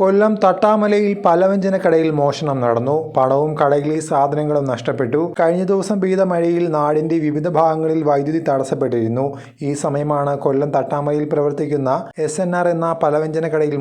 കൊല്ലം തട്ടാമലയിൽ പലവ്യഞ്ജന കടയിൽ മോഷണം നടന്നു. പണവും കടയിലെ സാധനങ്ങളും നഷ്ടപ്പെട്ടു. കഴിഞ്ഞ ദിവസം പെയ്ത മഴയിൽ നാടിന്റെ വിവിധ ഭാഗങ്ങളിൽ വൈദ്യുതി തടസ്സപ്പെട്ടിരുന്നു. ഈ സമയമാണ് കൊല്ലം തട്ടാമലയിൽ പ്രവർത്തിക്കുന്ന എസ് എൻ ആർ എന്ന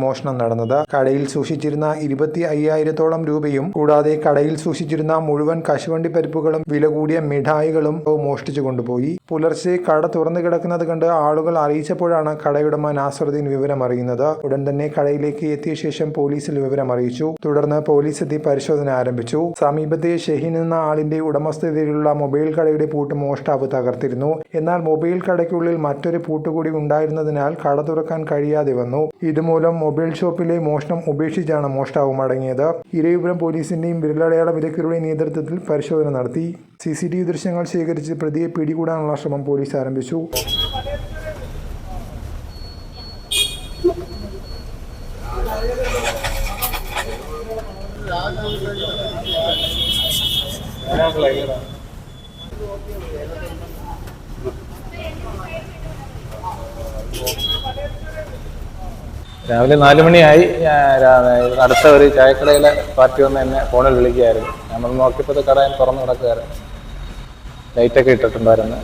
മോഷണം നടന്നത്. കടയിൽ സൂക്ഷിച്ചിരുന്ന ഇരുപത്തി അയ്യായിരത്തോളം രൂപയും കൂടാതെ കടയിൽ സൂക്ഷിച്ചിരുന്ന മുഴുവൻ കശുവണ്ടി പരിപ്പുകളും വില കൂടിയ മിഠായികളും മോഷ്ടിച്ചു കൊണ്ടുപോയി. പുലർച്ചെ കട തുറന്നു കിടക്കുന്നത് കണ്ട് ആളുകൾ അറിയിച്ചപ്പോഴാണ് കടയുടമ നാസറുദ്ദീൻ വിവരം അറിയുന്നത് ഉടൻ തന്നെ കടയിലേക്ക് എത്തിയ ശേഷം പോലീസിൽ വിവരം അറിയിച്ചു. തുടർന്ന് പോലീസ് എത്തി പരിശോധന ആരംഭിച്ചു. സമീപത്തെ ഷെഹിൻ എന്ന ആളിന്റെ ഉടമസ്ഥതയിലുള്ള മൊബൈൽ കടയുടെ പൂട്ട് മോഷ്ടാവ് തകർത്തിരുന്നു. എന്നാൽ മൊബൈൽ കടയ്ക്കുള്ളിൽ മറ്റൊരു പൂട്ടുകൂടി ഉണ്ടായിരുന്നതിനാൽ കട തുറക്കാൻ കഴിയാതെ വന്നു. ഇതുമൂലം മൊബൈൽ ഷോപ്പിലെ മോഷണം ഉപേക്ഷിച്ചാണ് മോഷ്ടാവ് മടങ്ങിയത്. ഇരവിപുരം പോലീസിന്റെയും വിരലടയാള വിദഗ്ധരുടെ നേതൃത്വത്തിൽ പരിശോധന നടത്തി. സി ദൃശ്യങ്ങൾ ശേഖരിച്ച് പ്രതിയെ പിടികൂടാനുള്ള ശ്രമം പോലീസ് ആരംഭിച്ചു. രാവിലെ നാല് മണിയായി. അടുത്ത ഒരു ചായക്കടയിലെ പാർട്ടി വന്ന് എന്നെ ഫോണിൽ വിളിക്കുകയായിരുന്നു. നമ്മൾ നോക്കിയപ്പോൾ കട തുറന്നു കിടക്കുകയായിരുന്നു. ലൈറ്റൊക്കെ ഇട്ടിട്ടുണ്ടായിരുന്നു.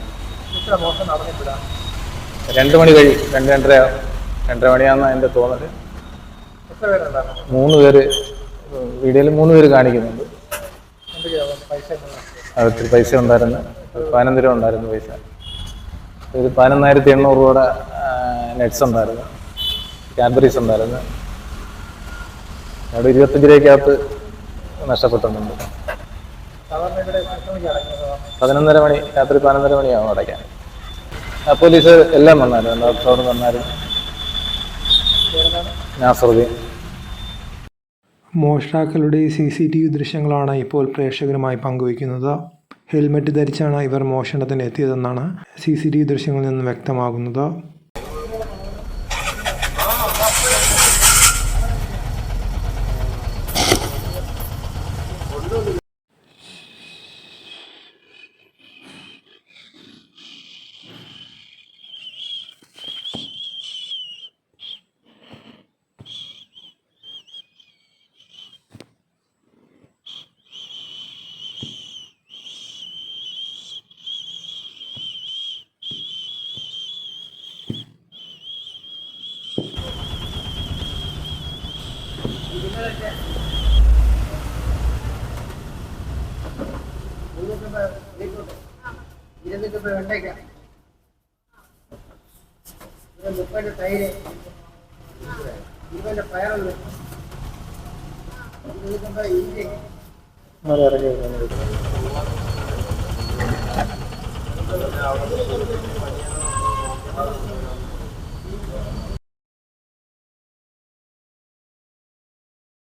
രണ്ട് മണി കഴിയും രണ്ട് രണ്ടര രണ്ടര മണിയാണെന്നാണ് എന്റെ തോന്നൽ. മൂന്ന് പേര് വീഡിയോയിൽ മൂന്ന് പേര് കാണിക്കുന്നുണ്ട്. അതൊത്തിരി പൈസ ഉണ്ടായിരുന്നു. പതിനൊന്ന് രൂപ ഉണ്ടായിരുന്നു പൈസ. ഒരു പതിനൊന്നായിരത്തി എണ്ണൂറ് രൂപയുടെ നെറ്റ്സ് ഉണ്ടായിരുന്നു. കാഡ്ബറീസ് ഉണ്ടായിരുന്നു. അവിടെ ഇരുപത്തഞ്ച് രൂപയ്ക്കകത്ത് നഷ്ടപ്പെട്ടിട്ടുണ്ട്. പതിനൊന്നര മണി രാത്രി പതിനൊന്നര മണിയാവും അടയ്ക്കാൻ. പോലീസ് എല്ലാം വന്നായിരുന്നു. ഡോക്ടറോട് വന്നായിരുന്നു. നാസറുദ്ദീൻ. മോഷ്ടാക്കളുടെ സി സി ടി വി ദൃശ്യങ്ങളാണ് ഇപ്പോൾ പ്രേക്ഷകരുമായി പങ്കുവയ്ക്കുന്നത്. ഹെൽമറ്റ് ധരിച്ചാണ് ഇവർ മോഷണത്തിന് എത്തിയതെന്നാണ് സി സി ടി വി ദൃശ്യങ്ങളിൽ നിന്ന് വ്യക്തമാകുന്നത്. ഇരുന്നൂറ്റി വെണ്ടയ്ക്ക ഒരു മുപ്പതിന്റെ തൈര് ഇരുപതിന്റെ പയറുണ്ട് ഇരുന്നൂറ്റമ്പത് ഇഞ്ചി